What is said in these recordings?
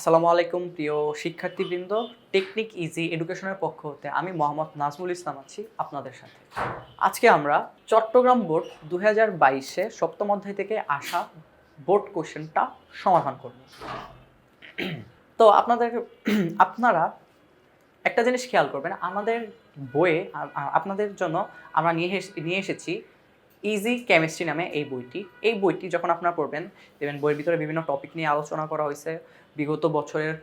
আসসালামু আলাইকুম, প্রিয় শিক্ষার্থীবৃন্দ, টেকনিক ইজি এডুকেশনের পক্ষ হতে আমি মোহাম্মদ নাজমুল ইসলাম আছি আপনাদের সাথে। আজকে আমরা চট্টগ্রাম বোর্ড দু হাজার বাইশে সপ্তম অধ্যায় থেকে আসা বোর্ড কোশ্চেনটা সমাধান করব। তো আপনাদের, আপনারা একটা জিনিস খেয়াল করবেন, আমাদের বইয়ে আপনাদের জন্য আমরা নিয়ে নিয়ে এসেছি ইজি কেমিস্ট্রি নামে এই বইটি। এই বইটি যখন আপনারা পড়বেন, দেখবেন বইয়ের ভিতরে বিভিন্ন টপিক নিয়ে আলোচনা করা হয়েছে। বিগত বছরের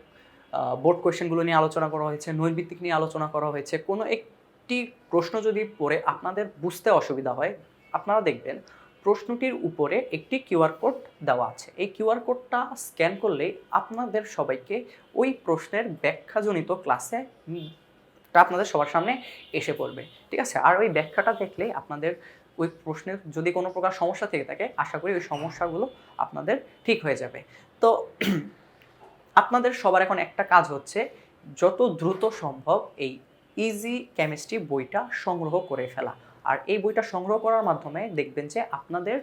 বোর্ড কোয়েশ্চেনগুলো নিয়ে আলোচনা করা হয়েছে নৈর্ভিত্তিক নিয়ে আলোচনা করা হয়েছে। কোনো একটি প্রশ্ন যদি পড়ে আপনাদের বুঝতে অসুবিধা হয়, আপনারা দেখবেন প্রশ্নটির উপরে একটি কিউআর কোড দেওয়া আছে। এই কিউআর কোডটা স্ক্যান করলেই আপনাদের সবাইকে ওই প্রশ্নের ব্যাখ্যাজনিত ক্লাসে আপনাদের সবার সামনে এসে পড়বে। ঠিক আছে? আর ওই ব্যাখ্যাটা দেখলে আপনাদের ওই প্রশ্নের যদি কোনো প্রকার সমস্যা থেকে থাকে, আশা করি ওই সমস্যাগুলো আপনাদের ঠিক হয়ে যাবে। তো আপনাদের সবার এখন একটা কাজ হচ্ছে, যত দ্রুত সম্ভব এই ইজি কেমিস্ট্রি বইটা সংগ্রহ করে ফেলা। আর এই বইটা সংগ্রহ করার মাধ্যমে দেখবেন যে আপনাদের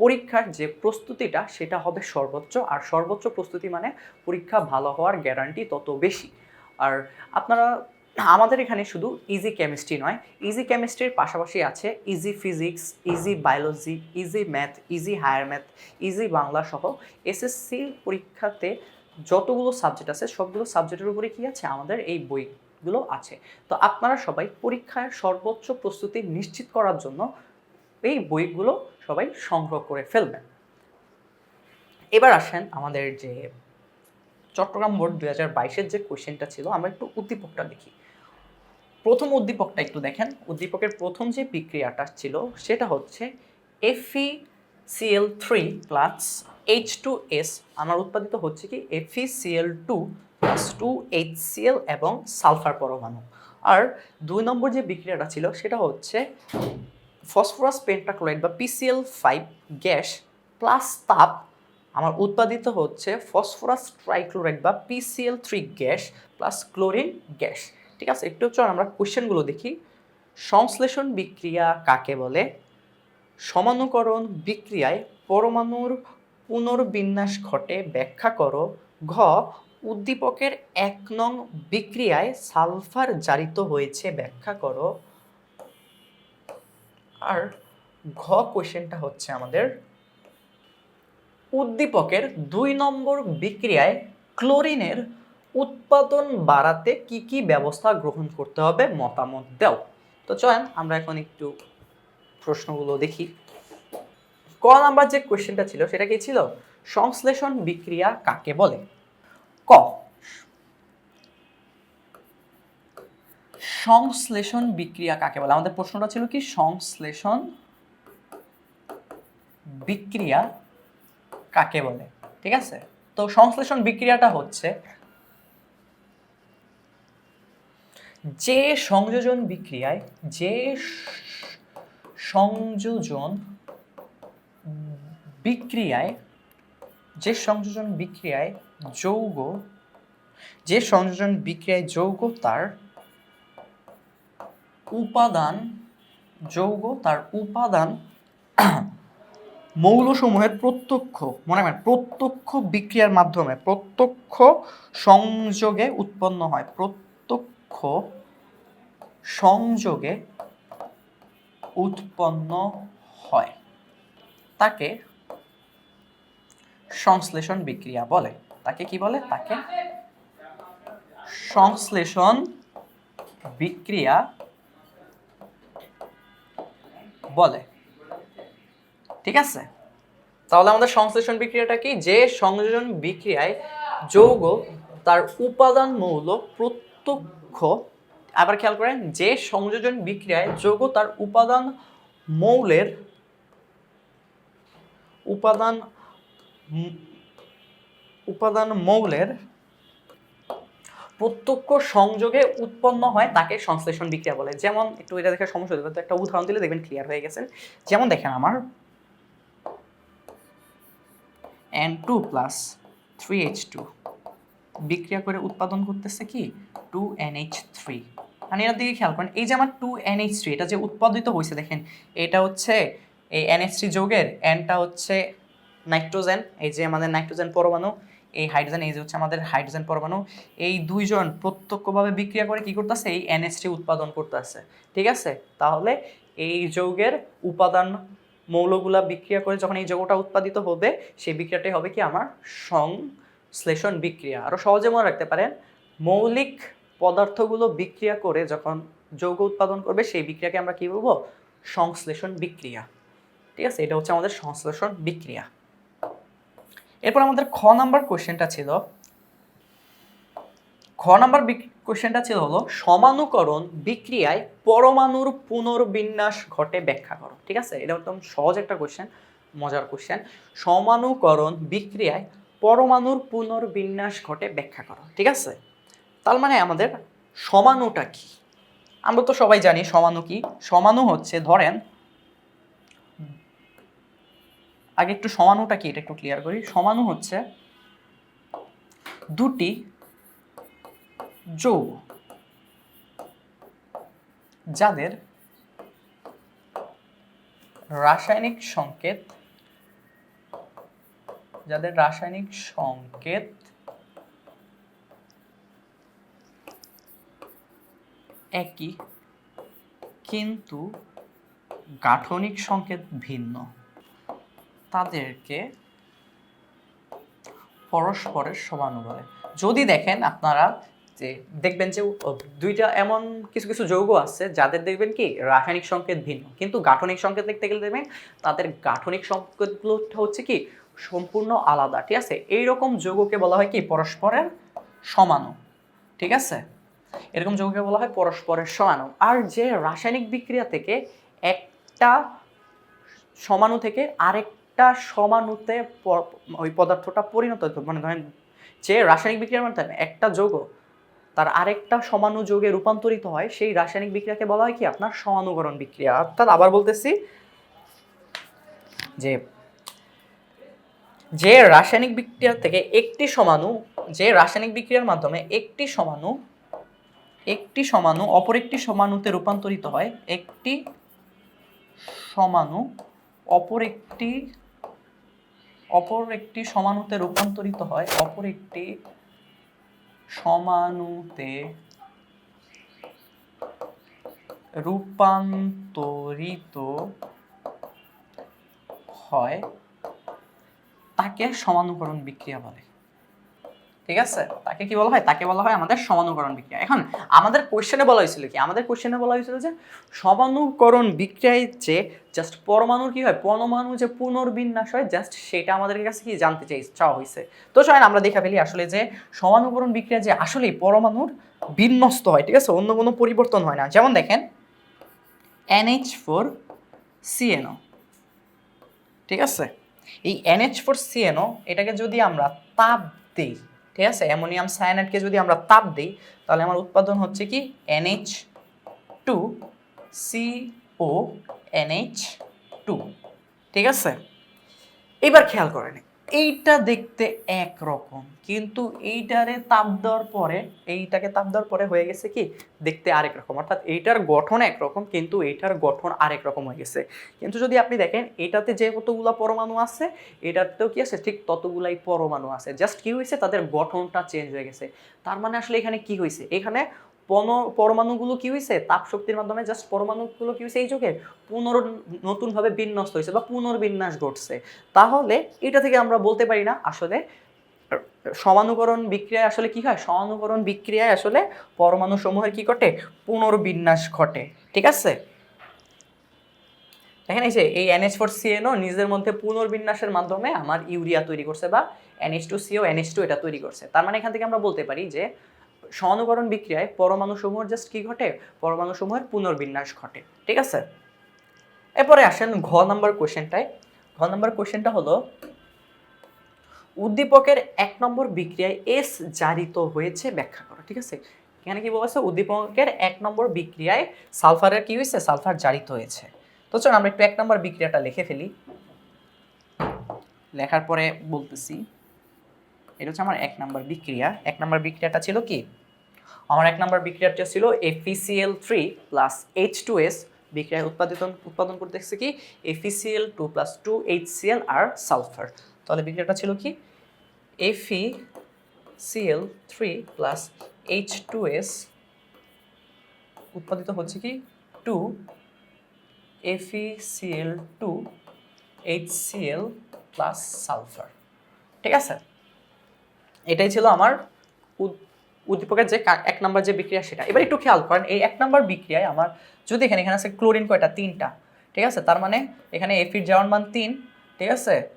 পরীক্ষার যে প্রস্তুতিটা, সেটা হবে সর্বোচ্চ। আর সর্বোচ্চ প্রস্তুতি মানে পরীক্ষা ভালো হওয়ার গ্যারান্টি তত বেশি। আর আপনারা আমাদের এখানে শুধু ইজি কেমিস্ট্রি নয় ইজি কেমিস্ট্রির পাশাপাশি আছে easy physics easy biology easy math easy higher math easy Bangla সহ এসএসসি পরীক্ষাতে যতগুলো সাবজেক্ট আছে, সবগুলো সাবজেক্টের উপরে কি আছে? আমাদের এই বইগুলো আছে। তো আপনারা সবাই পরীক্ষার সর্বোচ্চ প্রস্তুতি নিশ্চিত করার জন্য এই বইগুলো সবাই সংগ্রহ করে ফেলবেন। এবার আসেন আমাদের যে চট্টগ্রাম বোর্ড দু হাজার বাইশের যে কোয়েশ্চেনটা ছিল, আমরা একটু উদ্দীপকটা দেখি। প্রথম উদ্দীপকটা একটু দেখেন। উদ্দীপকের প্রথম যে বিক্রিয়াটা ছিল, সেটা হচ্ছে এফি CL three plus H two S আমার উৎপাদিত হচ্ছে কি এফি CL two plus two H CL এবং সালফার পরমাণু। আর দুই নম্বর যে বিক্রিয়াটা ছিল, সেটা হচ্ছে ফসফরাস পেন্টাক্লোরাইড বা পিসিএল ফাইভ গ্যাস প্লাস তাপ। আমার উৎপাদিত হচ্ছে ফসফরাস ট্রাইক্লোরাইড বা PCl three gas plus chlorine gas. ঠিক আছে? একটু চল আমরা কোশ্চেনগুলো দেখি। সংশ্লেষণ বিক্রিয়া কাকে বলে? সমানুকরণ বিক্রিয়ায় পরমাণুর পুনর্বিন্যাস ঘটে, ব্যাখ্যা করো। ঘ, উদ্দীপকের এক নং বিক্রিয়ায় সালফার জারিত হয়েছে, ব্যাখ্যা করো। আর ঘ কোশ্চেনটা হচ্ছে আমাদের, উদ্দীপকের দুই নম্বর বিক্রিয়ায় ক্লোরিনের উৎপাদন বাড়াতে কি কি ব্যবস্থা গ্রহণ করতে হবে, মতামত দাও। তো চলেন, আমরা এখন একটু প্রশ্নগুলো দেখি। ক নাম্বার যে কোয়েশ্চেনটা ছিল, সেটা কি ছিল? সংশ্লেষণ বিক্রিয়া কাকে বলে? ক, সংশ্লেষণ বিক্রিয়া কাকে বলে? আমাদের প্রশ্নটা ছিল কি? সংশ্লেষণ বিক্রিয়া কাকে বলে? ঠিক আছে? তো সংশ্লেষণ বিক্রিয়াটা হচ্ছে যে সংযোজন বিক্রিয়ায়, যে সংযোজন বিক্রিয়ায়, যে সংযোজন বিক্রিয়ায় যৌগ, যে সংযোজন বিক্রিয়ায় যৌগ, তার উপাদান, যৌগ, তার উপাদান মৌলসমূহের প্রত্যক্ষ, মনে রাখবেন, প্রত্যক্ষ বিক্রিয়ার মাধ্যমে, প্রত্যক্ষ সংযোগে উৎপন্ন হয়, প্রত্যক্ষ সংযোগে উৎপন্ন হয়। তাকে সংশ্লেষণ বিক্রিয়া বলে। তাকে কি বলে? তাকে সংশ্লেষণ বিক্রিয়া বলে। ঠিক আছে? তাহলে আমাদের সংশ্লেষণ বিক্রিয়াটা কি? যে সংযোজন বিক্রিয়ায় যৌগ তার উপাদান মৌল প্রত্যক্ষ আবার খেয়াল করেন, যে সংযোজন বিক্রিয়ায় যৌগ তার উপাদান মৌলের উপাদান উপাদান মৌলের প্রত্যক্ষ সংযোগে উৎপন্ন হয় তাকে সংশ্লেষণ বিক্রিয়া বলে। যেমন একটু এটা দেখে সমস্যা তো একটা উদাহরণ দিলে দেখবেন ক্লিয়ার হয়ে গেছেন যেমন দেখেন আমার N two plus three H two বিক্রিয়া করে উৎপাদন করতেছে কি? টু এন এইচ থ্রি মানে এটার দিকে খেয়াল করেন, এই যে আমার টু এন এইচ থ্রি এটা যে উৎপাদিত হয়েছে দেখেন, এটা হচ্ছে এই এন এইচ থ্রি যৌগের এনটা হচ্ছে নাইট্রোজেন, এই যে আমাদের নাইট্রোজেন পরমাণু, এই হাইড্রোজেন, এই যে হচ্ছে আমাদের হাইড্রোজেন পরমাণু, এই দুইজন প্রত্যক্ষভাবে বিক্রিয়া করে কি করতেছে, এই এনএসটি উৎপাদন করতেছে, ঠিক আছে? তাহলে এই যৌগের উপাদান মৌলগুলা বিক্রিয়া করে যখন এই যৌগটা উৎপাদিত হবে, সেই বিক্রিয়াটাই হবে কি আমার সংশ্লেষণ বিক্রিয়া। আরও সহজে মনে রাখতে পারেন, মৌলিক পদার্থগুলো বিক্রিয়া করে যখন যৌগ উৎপাদন করবে, সেই বিক্রিয়াকে আমরা কি বলব? সংশ্লেষণ বিক্রিয়া। ঠিক আছে? এটা হচ্ছে আমাদের সংশ্লেষণ বিক্রিয়া। এরপর আমাদের খ নাম্বার কোশ্চেনটা ছিল। খ নাম্বার কোশ্চেনটা ছিল হলো, সমানুকরণ বিক্রিয়ায় পরমাণুর পুনর্বিন্যাস ঘটে ব্যাখ্যা করো। ঠিক আছে? এটা একদম সহজ একটা কোশ্চেন, মজার কোয়েশ্চেন সমানুকরণ বিক্রিয়ায় পরমাণুর পুনর্বিন্যাস ঘটে ব্যাখ্যা করো। ঠিক আছে? তার মানে আমাদের সমানুটা কি? আমরা তো সবাই জানি সমানু কি। সমানু হচ্ছে, ধরেন, আগে একটু সমানুটা কি, এটা একটু ক্লিয়ার করি। সমানু হচ্ছে দুটি যৌগ যাদের রাসায়নিক সংকেত, যাদের রাসায়নিক সংকেত একই, কিন্তু গাঠনিক সংকেত ভিন্ন। তাদেরকে পরস্পরের সমানু বলে। যদি দেখেন আপনারা যে দেখবেন যে দুইটা এমন কিছু কিছু যৌগ আছে, যাদের দেখবেন কি রাসায়নিক সংকেত ভিন্ন। কিন্তু গাঠনিক সংকেত দেখতে গেলে দেখবেন তাদের গাঠনিক সংকেতগুলো হচ্ছে কি সম্পূর্ণ আলাদা, ঠিক আছে? এইরকম যৌগকে বলা হয় কি পরস্পরের সমানু ঠিক আছে? এরকম যৌগকে বলা হয় পরস্পরের সমাণু আর যে রাসায়নিক বিক্রিয়া থেকে একটা সমাণু থেকে আরেকটা সমাণুতে ওই পদার্থটা পরিণত মানে ধরেন যে রাসায়নিক বিক্রিয়ার মাধ্যমে একটা যৌগ তার আরেকটা সমাণু যোগে রূপান্তরিত হয়, সেই রাসায়নিক বিক্রিয়াকে বলা হয় কি? আপনার সমানুকরণ বিক্রিয়া। অর্থাৎ আবার বলতেছি যে যে রাসায়নিক বিক্রিয়া থেকে একটি সমাণু যে রাসায়নিক বিক্রিয়ার মাধ্যমে একটি সমাণু একটি সমাণু অপর একটি সমাণুতে রূপান্তরিত হয়। একটি সমাণু অপর একটি অপর একটি সমাণুতে রূপান্তরিত হয়। অপর একটি সমাণুতে রূপান্তরিত হয়। তাকে সমানুকরণ বিক্রিয়া বলে। ঠিক আছে? তাকে কি বলা হয়? তাকে বলা হয় আমাদের সমানুকরণ বিক্রিয়া। এখন আমাদের কোশ্চেনে বলা হয়েছিল কি? আমাদের কোশ্চেনে বলা হয়েছিল যে সমানুকরণ বিক্রিয়ায় যে জাস্ট পরমাণুর কি হয়? পরমাণু যে পুনর্বিন্যাস হয় জাস্ট সেটা আমাদের কাছে কি জানতে চাই, চাওয়া হয়েছে। তো চলেন আমরা দেখা ফেলি আসলে যে সমানুকরণ বিক্রিয়া যে আসলেই পরমাণুর বিন্যস্ত হয়, ঠিক আছে? অন্য কোনো পরিবর্তন হয় না। যেমন দেখেন এনএইচ ফোর সিএনও ঠিক আছে? এই এনএইচ ফোর সিএনও এটাকে যদি আমরা তাপ দিই ঠিক আছে? অ্যামোনিয়াম সায়ানাইডকে যদি আমরা তাপ দিই, তাহলে আমার উৎপাদন হচ্ছে কি? NH two CO NH two ঠিক আছে? এবার খেয়াল করেন এইটা দেখতে একরকম। কিন্তু এইটারে তাপ দেওয়ার পরে, এইটাকে তাপ দেওয়ার পরে হয়ে গেছে কি? দেখতে আরেক রকম। অর্থাৎ এইটার গঠন একরকম, কিন্তু এইটার গঠন আরেক রকম হয়ে গেছে। কিন্তু যদি আপনি দেখেন, এটাতে যে কতগুলা পরমাণু আছে, এটাতেও কি আছে? ঠিক ততগুলাই পরমাণু আছে। জাস্ট কি হয়েছে তাদের গঠনটা চেঞ্জ হয়ে গেছে। তার মানে আসলে এখানে কি হয়েছে এখানে পরমাণুগুলো কি হয়েছে তাপ শক্তির মাধ্যমে জাস্ট পরমাণুগুলো কি হয়েছে এই যুগে পুনর নতুনভাবে বিন্যস্ত হয়েছে বা পুনর্বিন্যাস ঘটছে। তাহলে এটা থেকে আমরা বলতে পারি না, আসলে সমানুকরণ বিক্রিয়ায় আসলে কি হয়? সমানুকরণ বিক্রিয়ায় আসলে পরমাণু সমূহের কি ঘটে? পুনর্বিন্যাস ঘটে। ঠিক আছে? দেখেন এই যে, এই এনএইচ ফোর সিএনও নিজের মধ্যে পুনর্বিন্যাসের মাধ্যমে আমার ইউরিয়া তৈরি করছে বা NH two CO NH two এটা তৈরি করছে। তার মানে এখান থেকে আমরা বলতে পারি যে সমানুকরণ বিক্রিয়ায় পরমাণু সমূহের জাস্ট কি ঘটে? পরমাণু সমূহের পুনর্বিন্যাস ঘটে। ঠিক আছে? এরপরে আসেন ঘ নাম্বার কোশ্চেনটায়। ঘ নাম্বার কোশ্চেনটা হলো, উদ্দীপকের এক নম্বর বিক্রিয়ায় এস জারিত হয়েছে ব্যাখ্যা করো, ঠিক আছে? এখানে কি বলেছে? উদ্দীপকের এক নম্বর বিক্রিয়ায় সালফারের কি হয়েছে? সালফার জারিত হয়েছে। তো চল আমরা একটু এক নম্বর বিক্রিয়াটা লিখে ফেলি। লেখার পরে বলতেছি। এটা হচ্ছে আমার এক নম্বর বিক্রিয়া। এক নম্বর বিক্রিয়াটা ছিল কি? আমার এক নম্বর বিক্রিয়াটা ছিল FeCl three plus H two S বিক্রিয়া উৎপাদিত, উৎপাদন করতেছে কি? FeCl two plus two H Cl আর সালফার তাহলে বিক্রিয়াটা ছিল কি? Fe Cl three plus H two S উৎপাদিত হচ্ছে কি? Two Fe Cl two H Cl plus sulphur ঠিক আছে? এটাই ছিল আমার উদ- উদ্দীপকের যে এক নম্বর যে বিক্রিয়া সেটা। এবার একটু খেয়াল করেন, এই এক নম্বর বিক্রিয়ায় আমার, যদি এখানে এখানে আছে ক্লোরিন কয়টা? তিনটা, ঠিক আছে? তার মানে এখানে এফির যাওয়ার মান তিন, ঠিক আছে?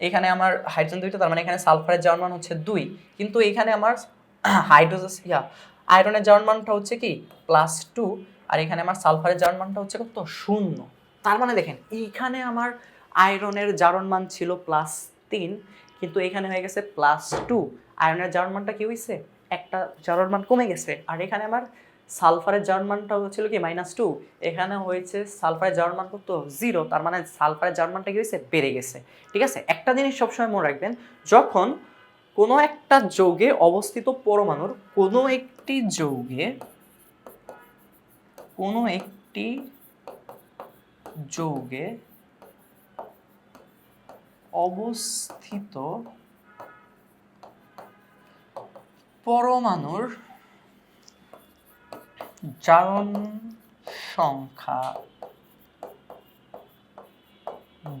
এখানে আমার হাইড্রোজেন দুইটা, তার মানে এখানে সালফারের যাওয়ার মান হচ্ছে দুই। কিন্তু এখানে আমার হাইড্রোজেন ইয়া, আয়রনের যাওয়ার মানটা হচ্ছে কি? প্লাস টু, আর এখানে আমার সালফারের জারণ মানটা হচ্ছে কত? শূন্য। তার মানে দেখেন, এইখানে আমার আয়রনের জারণ মান ছিল প্লাস তিন, কিন্তু এখানে হয়ে গেছে প্লাস টু। আয়রনের জারণ মানটা কি হয়েছে একটা জারণ মান কমে গেছে। আর এখানে আমার সালফারের জারণ মানটা হচ্ছিল কি? মাইনাস টু এখানে হয়েছে সালফারের জারণ মান কত? জিরো তার মানে সালফারের জারণ মানটা কি হয়েছে? বেড়ে গেছে। ঠিক আছে? একটা জিনিস সবসময় মনে রাখবেন, যখন কোনো একটা যৌগে অবস্থিত পরমাণুর কোনো একটি যৌগে কোনো একটি যৌগে অবস্থিত পরমাণুর জারণ সংখ্যা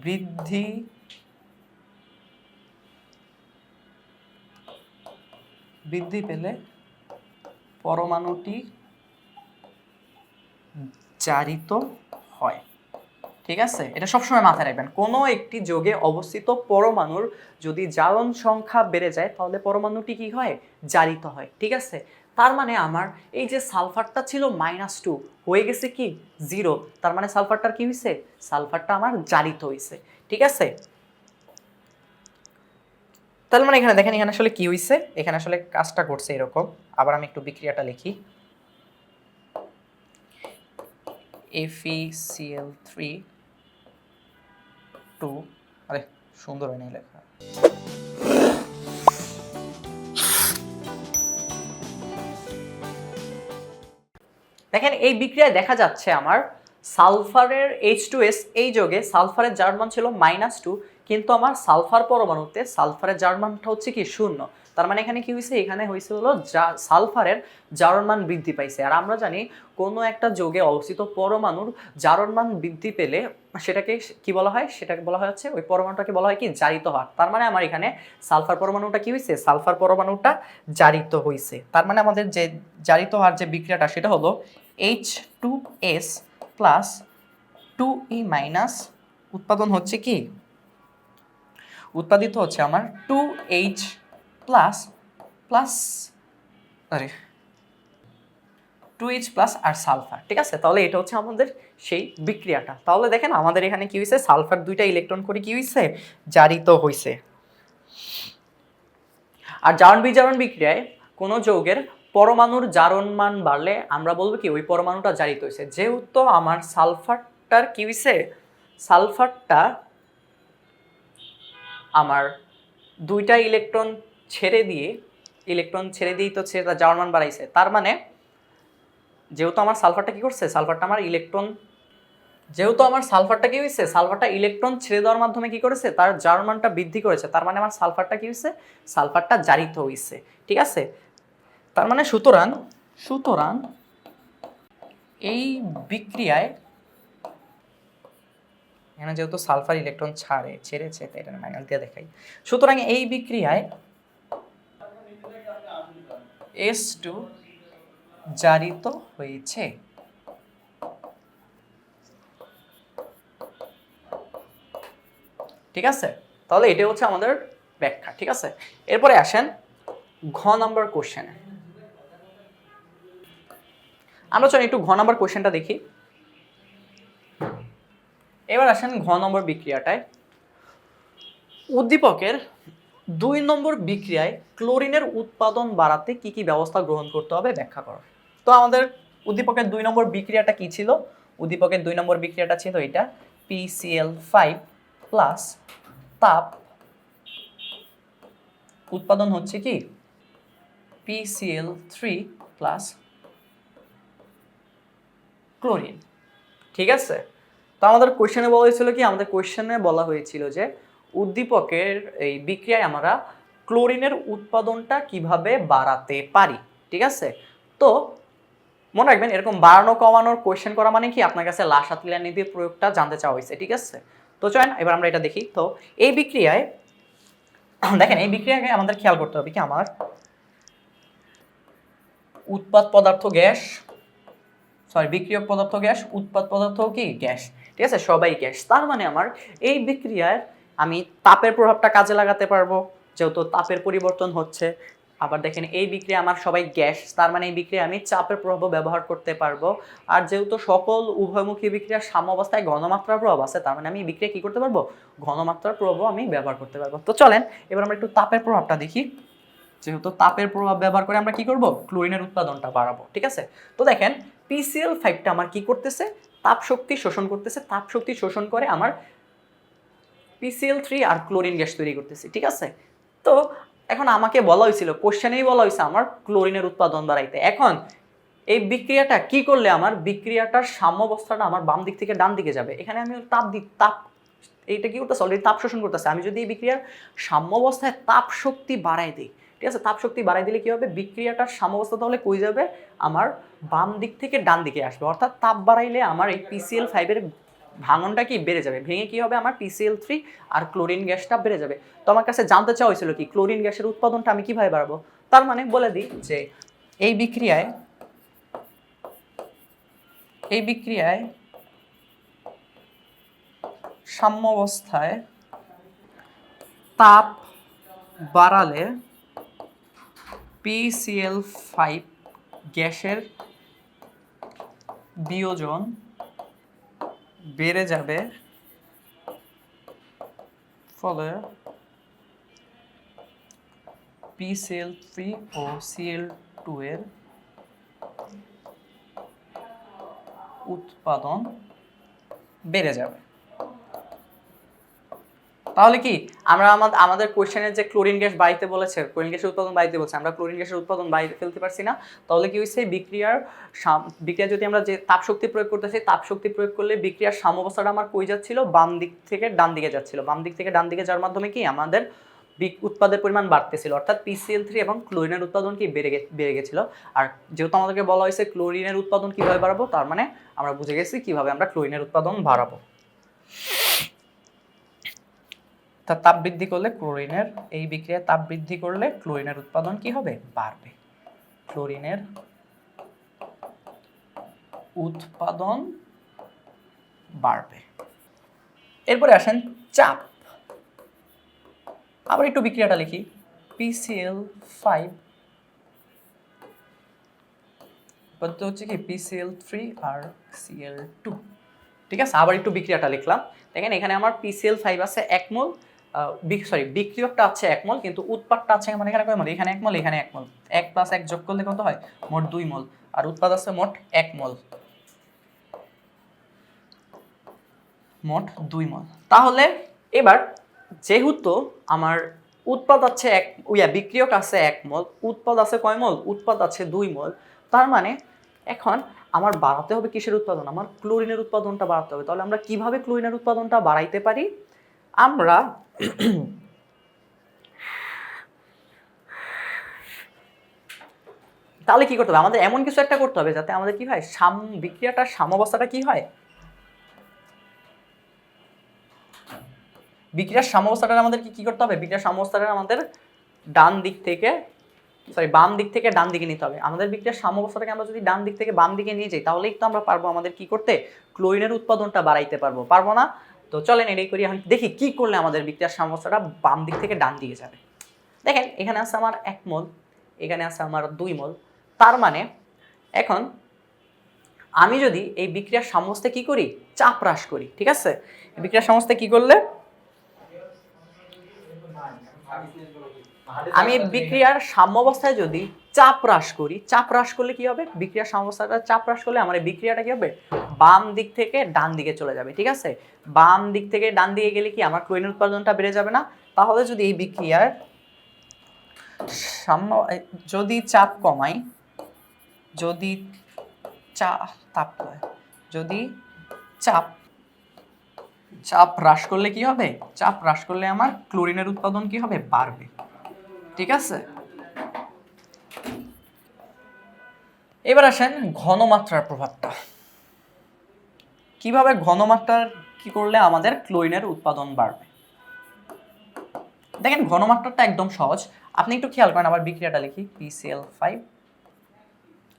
বৃদ্ধি বৃদ্ধি পেলে পরমাণুটি জারিত হয়। ঠিক আছে? এটা সবসময় মাথায় রাখবেন। কোনো একটি যোগে অবস্থিত পরমাণুর যদি জারণ সংখ্যা বেড়ে যায়, তাহলে পরমাণুটি কি হয়? জারিত হয়। ঠিক আছে? তার মানে আমার এই যে সালফারটা ছিল মাইনাস টু হয়ে গেছে কি? জিরো তার মানে সালফারটার কি হয়েছে সালফারটা আমার জারিত হয়েছে ঠিক আছে? তাহলে মানে এখানে দেখেন, এখানে আসলে কি হয়েছে এখানে আসলে কাজটা করছে এরকম। আবার আমি একটু বিক্রিয়াটা লিখি। FeCl থ্রি টু আরে, সুন্দর হয়নি লেখা। দেখেন, এই বিক্রিয়ায় দেখা যাচ্ছে আমার সালফারের এইচ টু এস এই যোগে সালফারের জার্মান ছিল মাইনাস টু কিন্তু আমার সালফার পরমাণুতে সালফারের জার্মানটা হচ্ছে কি শূন্য। তার মানে এখানে কি হয়েছে এখানে হয়েছে হলো সালফারের জারণ মান বৃদ্ধি পাইছে। আর আমরা জানি কোনো একটা যোগে অবস্থিত পরমাণুর জারণ মান বৃদ্ধি পেলে সেটাকে কি বলা হয়? সেটাকে বলা হয় হচ্ছে, ওই পরমাণুটাকে বলা হয় কি? জারিত হওয়ার তার মানে আমার এখানে সালফার পরমাণুটা কি হয়েছে সালফার পরমাণুটা জারিত হয়েছে তার মানে আমাদের যে জারিত হওয়ার যে বিক্রিয়াটা, সেটা হলো H two S plus two e minus উৎপাদন হচ্ছে কি? উৎপাদিত হচ্ছে আমার টু এইচ প্লাস প্লাস আরে টু এইচ প্লাস আর সালফার ঠিক আছে? তাহলে এটা হচ্ছে আমাদের সেই বিক্রিয়াটা। তাহলে দেখেন আমাদের এখানে কি হয়েছে সালফার দুইটা ইলেকট্রন করে কি হয়েছে জারিত হয়েছে আর জারণ বিজারণ বিক্রিয়ায় কোনো যৌগের পরমাণুর জারণ মান বাড়লে আমরা বলব কি, ওই পরমাণুটা জারিত হয়েছে যেহেতু আমার সালফারটার কি হয়েছে সালফারটা আমার দুইটা ইলেকট্রন ছেড়ে দিয়ে ইলেকট্রন ছেড়ে দিয়েই তো তার জারণ মান বাড়াইছে। তার মানে যেহেতু আমার সালফারটা কি করছে? সালফারটা আমার ইলেকট্রন যেহেতু আমার সালফারটা কি হয়েছে সালফারটা ইলেকট্রন ছেড়ে দেওয়ার মাধ্যমে কি করেছে? তার জার্মানটা বৃদ্ধি করেছে। তার মানে আমার সালফারটা কি হয়েছে সালফারটা জারিত হয়েছে ঠিক আছে? তার মানে সুতরাং সুতরাং এই বিক্রিয়ায় এখানে যেহেতু সালফার ইলেকট্রন ছাড়ে, ছেড়েছে এটা মাইনাস দিয়ে দেখাই। সুতরাং এই বিক্রিয়ায় এস টু জারিত হয়েছে। ঠিক আছে? তাহলে এটা হচ্ছে আমাদের ব্যাখ্যা, ঠিক আছে? এরপরে আসেন ঘ নাম্বার কোশ্চেনে আমরা চল একটু ঘ নাম্বার কোশ্চেনটা দেখি। এবার আসেন ঘ নম্বর বিক্রিয়াটায়। উদ্দীপকের দুই নম্বর বিক্রিয়ায় ক্লোরিনের উৎপাদন বাড়াতে কি কি ব্যবস্থা গ্রহণ করতে হবে ব্যাখ্যা করো। তো আমাদের উদ্দীপকের দুই নম্বর বিক্রিয়াটা কি ছিল? উদ্দীপকের দুই নম্বর বিক্রিয়াটা ছিল এটা পিসিএল ফাইভ প্লাস তাপ উৎপাদন হচ্ছে কি? PCl three plus chlorine. ঠিক আছে? তো আমাদের কোয়েশ্চেনে বলা হয়েছিল কি? আমাদের কোয়েশ্চেনে বলা হয়েছিল যে উদ্দীপকের এই বিক্রিয়ায় আমরা ক্লোরিনের উৎপাদনটা কীভাবে বাড়াতে পারি, ঠিক আছে? তো, মনে রাখবেন, এরকম বাড়ানো, কমানোর কোয়েশ্চেন করা মানে কি? আপনার কাছে লাসাতিলা নীতির প্রয়োগটা জানতে চাওয়া হয়েছে, ঠিক আছে? তো চলেন, এবার আমরা এটা দেখি। তো, এই বিক্রিয়ায়, দেখেন, এই বিক্রিয়াকে আমাদের খেয়াল করতে হবে কি? আমার উৎপাদ পদার্থ গ্যাস সরি বিক্রিয়ক পদার্থ গ্যাস, উৎপাদ পদার্থ কি? গ্যাস, ঠিক আছে? সবাই গ্যাস। তার মানে আমার এই বিক্রিয়ায় আমি তাপের প্রভাবটা কাজে লাগাতে পারব, যেহেতু তাপের পরিবর্তন হচ্ছে। আবার দেখেন, এই বিক্রিয়া আমার সবাই গ্যাস, তার মানে এই বিক্রিয়া আমি চাপের প্রভাবও ব্যবহার করতে পারব। আর যেহেতু সকল উভয়মুখী বিক্রিয়ার সাম্য অবস্থায় ঘনমাত্রার প্রভাব আছে, তার মানে আমি এই বিক্রিয়া কি করতে পারব? ঘনমাত্রার প্রভাবও আমি ব্যবহার করতে পারব। তো চলেন, এবার আমরা একটু তাপের প্রভাবটা দেখি। যেহেতু তাপের প্রভাব ব্যবহার করে আমরা কি করব? ক্লোরিনের উৎপাদনটা বাড়াবো, ঠিক আছে? তো দেখেন পিসিএল ফাইভটা আমার কি করতেছে? তাপ শক্তি শোষণ করতেছে। তাপ শক্তি শোষণ করে আমার পিসিএল থ্রি আর ক্লোরিন গ্যাস তৈরি করতেছি, ঠিক আছে? তো এখন আমাকে বলা হয়েছিল কোশ্চেনেই বলা হয়েছে আমার ক্লোরিনের উৎপাদন বাড়াইতে। এখন এই বিক্রিয়াটা কি করলে আমার? বিক্রিয়াটার সাম্যাবস্থাটা আমার বাম দিক থেকে ডান দিকে যাবে। এখানে আমি তাপ দিক তাপ, এইটা কি করতেছে? অলরেডি তাপ শোষণ করতেছে। আমি যদি এই বিক্রিয়ার সাম্যাবস্থায় তাপ শক্তি বাড়াই দিই, ঠিক আছে? তাপ শক্তি বাড়াই দিলে কি হবে? বিক্রিয়াটার সাম্যাবস্থা তাহলে কই যাবে? আমার বাম দিক থেকে ডান দিকে আসবে। অর্থাৎ তাপ বাড়াইলে আমার এই পিসিএল ফাইভের ভাঙনটা কি বেড়ে যাবে? ভেঙে কি হবে? আমার পিসিএল থ্রি আর ক্লোরিন গ্যাসটা বেড়ে যাবে। তো আমার কাছে জানতে চাওয়া হয়েছিল কি ক্লোরিন গ্যাসের উৎপাদনটা আমি কীভাবে বাড়াবো? তার মানে বলে দিই যে এই বিক্রিয়ায় এই বিক্রিয়ায় সাম্যাবস্থায় তাপ বাড়ালে পিসিএল ফাইভ গ্যাসের বিয়োজন বেড়ে যাবে। ফলে পিসিএল থ্রি ও সিএল টু এর উৎপাদন বেড়ে যাবে। তাহলে কি আমরা আমাদের আমাদের কোশ্চেনের যে ক্লোরিন গ্যাস বাড়িতে বলেছে ক্লোরিন গ্যাসের উৎপাদন বাড়িতে বলছে, আমরা ক্লোরিন গ্যাসের উৎপাদন বাড়িতে ফেলতে পারছি না, তাহলে কি হয়েছে বিক্রিয়ার বিক্রিয়া যদি আমরা যে তাপশক্তি প্রয়োগ করতেছি তাপ শক্তি প্রয়োগ করলে বিক্রিয়ার সাম্যাবস্থাটা আমার কই যাচ্ছিল? বাম দিক থেকে ডান দিকে যাচ্ছিল। বাম দিক থেকে ডান দিকে যাওয়ার মাধ্যমে কি আমাদের উৎপাদের পরিমাণ বাড়তেছিল। অর্থাৎ পিসিএল থ্রি এবং ক্লোরিনের উৎপাদন কি বেড়ে বেড়ে গেছিল। আর যেহেতু আমাদেরকে বলা হয়েছে ক্লোরিনের উৎপাদন কীভাবে বাড়াবো, তার মানে আমরা বুঝে গেছি কীভাবে আমরা ক্লোরিনের উৎপাদন বাড়াবো। তা তাপ বৃদ্ধি করলে ক্লোরিনের, এই বিক্রিয়ায় তাপ বৃদ্ধি করলে ক্লোরিনের উৎপাদন কি হবে? বাড়বে। ক্লোরিনের উৎপাদন বাড়বে। এরপরে আসেন চাপ। আবার একটু বিক্রিয়াটা লিখি। পিসিএল ফাইভ পদ্ধতি হচ্ছে কি? পিসিএল থ্রি আর সিএল টু ঠিক আছে? আবার একটু বিক্রিয়াটা লিখলাম। দেখেন এখানে আমার পিসিএল ফাইভ আছে এক মোল সরি বিক্রিয়কটা আছে এক মোল, কিন্তু উৎপাদটা আছে মানে এখানে কয় মল? এখানে এক মোল, এখানে এক মোল। এক প্লাস এক যোগ করলে কত হয়? মোট দুই মল। আর উৎপাদ আছে মোট এক মোল। মোট দুই মল। তাহলে এবার যেহেতু আমার উৎপাদ আছে এক উইয়া বিক্রিয়ক আছে এক মোল, উৎপাদ আছে কয় মল? উৎপাদ আছে দুই মল। তার মানে এখন আমার বাড়াতে হবে কিসের উৎপাদন? আমার ক্লোরিনের উৎপাদনটা বাড়াতে হবে। তাহলে আমরা কীভাবে ক্লোরিনের উৎপাদনটা বাড়াইতে পারি? আমরা তাহলে কি করতে হবে? আমাদের এমন কিছু একটা করতে হবে যাতে আমাদের কি হয়? সাম বিক্রিয়াটার সাম্যাবস্থাটা কি হয়? বিক্রিয়ার সাম্যাবস্থাটা আমাদের কি কি করতে হবে? বিক্রিয়ার সাম্যাবস্থাটা আমাদের ডান দিক থেকে সরি বাম দিক থেকে ডান দিকে নিতে হবে। আমাদের বিক্রিয়ার সাম্যাবস্থাটাকে আমরা যদি ডান দিক থেকে বাম দিকে নিয়ে যাই, তাহলেই তো আমরা পারব আমাদের কি করতে? ক্লোরিনের উৎপাদনটা বাড়াইতে পারব। পারব না? তো চলেন এটাই করি, এখন দেখি কি করলে আমাদের বিক্রিয়ার সাম্যাবস্থাটা বাম দিক থেকে ডান দিকে যাবে। দেখেন, এখানে আছে আমার এক মোল, এখানে আছে আমার দুই মোল। তার মানে এখন আমি যদি এই বিক্রিয়ার সাম্যাবস্থায় কি করি? চাপ হ্রাস করি, ঠিক আছে? বিক্রিয়ার সাম্যাবস্থায় কি করলে? আমি বিক্রিয়ার সাম্যাবস্থায় যদি চাপ হ্রাস করি। চাপ হ্রাস করলে কি হবে? বিক্রিয়ার সমস্যাটা চাপ হ্রাস করলে আমার বিক্রিয়াটা কি হবে? বাম দিক থেকে ডান দিকে চলে যাবে, ঠিক আছে? বাম দিক থেকে ডান দিকে গেলে কি আমার ক্লোরিন উৎপাদনটা বেড়ে যাবে না? তাহলে যদি এই বিক্রিয়ার সাম্য যদি চাপ কমাই, যদি চা, তাপ যদি চাপ চাপ হ্রাস করলে কি হবে? চাপ হ্রাস করলে আমার ক্লোরিনের উৎপাদন কি হবে? বাড়বে, ঠিক আছে? এবার আসেন ঘনমাত্রার প্রভাবটা। কীভাবে ঘনমাত্রার কি করলে আমাদের ক্লোরিনের উৎপাদন বাড়বে? দেখেন, ঘনমাত্রাটা একদম সহজ। আপনি একটু খেয়াল করেন, আবার বিক্রিয়াটা লিখি পিসিএল ফাইভ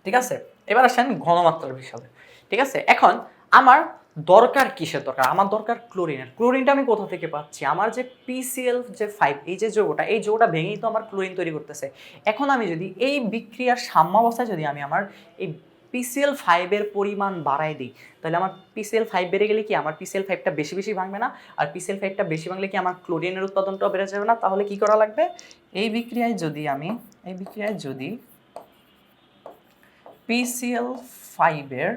ঠিক আছে? এবার আসেন ঘনমাত্রার বিষয়ে। ঠিক আছে? এখন আমার দরকার কিসের দরকার? আমার দরকার ক্লোরিনের। ক্লোরিনটা আমি কোথা থেকে পাচ্ছি? আমার যে পিসিএল যে ফাইভ এই যে যৌগটা এই যৌগটা ভেঙেই তো আমার ক্লোরিন তৈরি করতেছে। এখন আমি যদি এই বিক্রিয়ার সাম্যাবস্থায় যদি আমি আমার এই পিসিএল ফাইভের পরিমাণ বাড়াই দিই, তাহলে আমার পিসিএল ফাইভ বেড়ে গেলে কি আমার পিসিএল ফাইভটা বেশি বেশি ভাঙবে না? আর পিসিএল ফাইভটা বেশি ভাঙলে কি আমার ক্লোরিনের উৎপাদনটাও বেড়ে যাবে না? তাহলে কি করা লাগবে? এই বিক্রিয়ায় যদি আমি, এই বিক্রিয়ায় যদি পিসিএল ফাইভের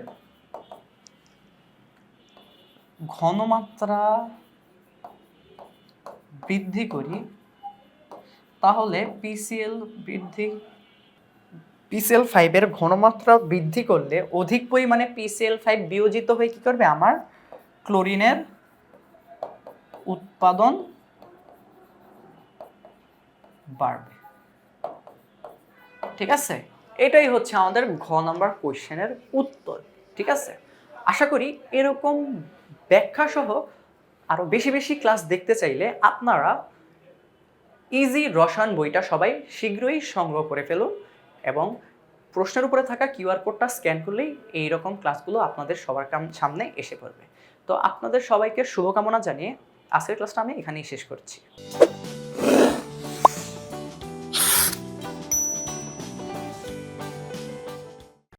ঘনমাত্রা বৃদ্ধি করি, তাহলে পিসিএল বৃদ্ধি পিসিএল ফাইভের ঘনমাত্রা বৃদ্ধি করলে অধিক পরিমাণে পিসিএল ফাইভ বিয়োজিত হয়ে কি করবে? আমার ক্লোরিনের উৎপাদন বাড়বে। ঠিক আছে? এটাই হচ্ছে আমাদের ঘ নম্বর কোয়েশ্চেনের উত্তর। ঠিক আছে? আশা করি এরকম ব্যাখ্যা সহ আরও বেশি বেশি ক্লাস দেখতে চাইলে আপনারা ইজি রসায়ন বইটা সবাই শীঘ্রই সংগ্রহ করে ফেলুন এবং প্রশ্নের উপরে থাকা কিউআর কোডটা স্ক্যান করলেই এই রকম ক্লাসগুলো আপনাদের সবার সামনে এসে পড়বে। তো আপনাদের সবাইকে শুভকামনা জানিয়ে আজকের ক্লাসটা আমি এখানেই শেষ করছি।